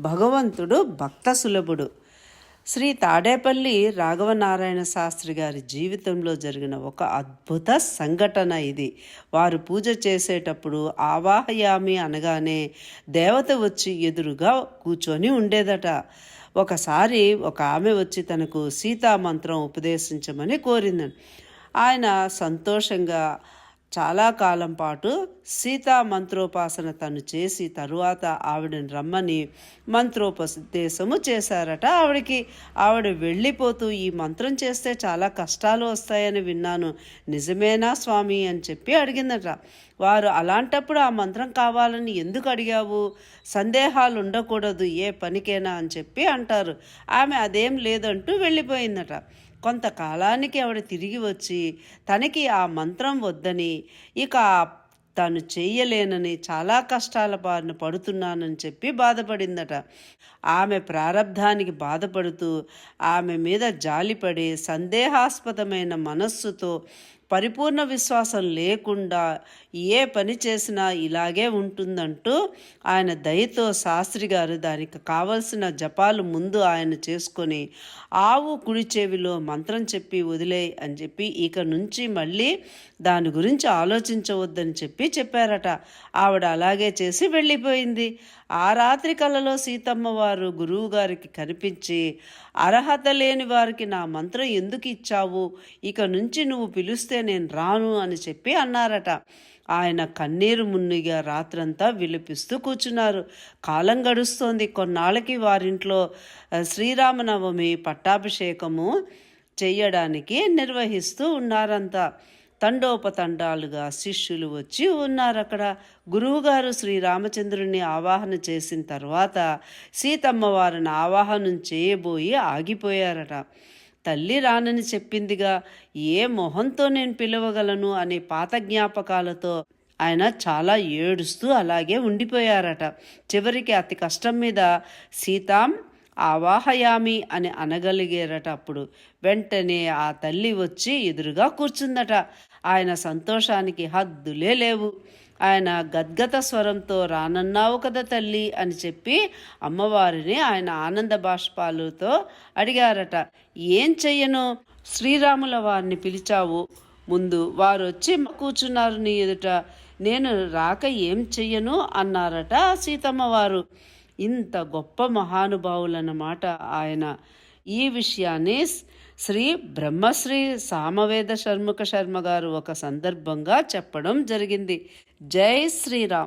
భగవంతుడు భక్త సులభుడు. శ్రీ తాడేపల్లి రాఘవనారాయణ శాస్త్రి గారి జీవితంలో జరిగిన ఒక అద్భుత సంఘటన ఇది. వారు పూజ చేసేటప్పుడు ఆవాహయామి అనగానే దేవత వచ్చి ఎదురుగా కూర్చొని ఉండేదట. ఒకసారి ఒక ఆమె వచ్చి తనకు సీతా మంత్రం ఉపదేశించమని కోరిందని ఆయన సంతోషంగా చాలా కాలం పాటు సీతా మంత్రోపాసన తను చేసి తరువాత ఆవిడని రమ్మని మంత్రోపదేశము చేశారట. ఆవిడకి ఆవిడ వెళ్ళిపోతూ ఈ మంత్రం చేస్తే చాలా కష్టాలు వస్తాయని విన్నాను. నిజమేనా స్వామి అని చెప్పి అడిగిందట. వారు అలాంటప్పుడు ఆ మంత్రం కావాలని ఎందుకు అడిగావు? సందేహాలు ఉండకూడదు ఏ పనికైనా అని చెప్పి అంటారు. ఆమె అదేం లేదంటూ వెళ్ళిపోయిందట. కొంతకాలానికి ఆవిడ తిరిగి వచ్చి తనకి ఆ మంత్రం వద్దని ఇక తాను చేయలేనని చాలా కష్టాల బారిన పడుతున్నానని చెప్పి బాధపడిందట. ఆమె ప్రారంధానికి బాధపడుతూ ఆమె మీద జాలిపడి సందేహాస్పదమైన మనస్సుతో పరిపూర్ణ విశ్వాసం లేకుండా ఏ పని చేసినా ఇలాగే ఉంటుందంటూ ఆయన దయతో శాస్త్రి గారు దానికి కావలసిన జపాలు ముందు ఆయన చేసుకొని ఆవు కుడి చెవిలో మంత్రం చెప్పి వదిలే అని చెప్పి ఇక నుంచి మళ్ళీ దాని గురించి ఆలోచించవద్దని చెప్పి చెప్పారట. ఆవిడ అలాగే చేసి వెళ్ళిపోయింది. ఆ రాత్రి కలలో సీతమ్మ వారు గురువు గారికి కనిపించి అర్హత లేని వారికి నా మంత్రం ఎందుకు ఇచ్చావు? ఇక నుంచి నువ్వు పిలిస్తే నేను రాను అని చెప్పి అన్నారట. ఆయన కన్నీరు మున్నిగా రాత్రంతా విలిపిస్తూ కూర్చున్నారు. కాలం గడుస్తోంది. కొన్నాళ్ళకి వారింట్లో శ్రీరామనవమి పట్టాభిషేకము చేయడానికి నిర్వహిస్తూ ఉన్నారంతా. తండోపతండాలుగా శిష్యులు వచ్చి ఉన్నారు అక్కడ గురువుగారు శ్రీరామచంద్రుని ఆవాహన చేసిన తర్వాత సీతమ్మ వారిని ఆవాహనం చేయబోయి ఆగిపోయారట. తల్లి రానని చెప్పిందిగా ఏ మొహంతో నేను పిలవగలను అనే పాత జ్ఞాపకాలతో ఆయన చాలా ఏడుస్తూ అలాగే ఉండిపోయారట. చివరికి అతి కష్టం మీద సీతాం ఆవాహయామి అని అనగలిగారట అప్పుడు. వెంటనే ఆ తల్లి వచ్చి ఎదురుగా కూర్చుందట. ఆయన సంతోషానికి హద్దులే లేవు. ఆయన గద్గత స్వరంతో రానన్నావు కదా తల్లి అని చెప్పి అమ్మవారిని ఆయన ఆనంద బాష్పాలతో అడిగారట. ఏం చెయ్యను? శ్రీరాముల వారిని పిలిచావు. ముందు వారు వచ్చి కూర్చున్నారు నీ ఎదుట. నేను రాక ఏం చెయ్యను? అన్నారట సీతమ్మ వారు. ఇంత గొప్ప మహానుభావులన్నమాట ఆయన ఈ విషయాన్ని శ్రీ బ్రహ్మశ్రీ సామవేద షర్ముఖ శర్మ గారు ఒక సందర్భంగా చెప్పడం జరిగింది. జై శ్రీరామ్.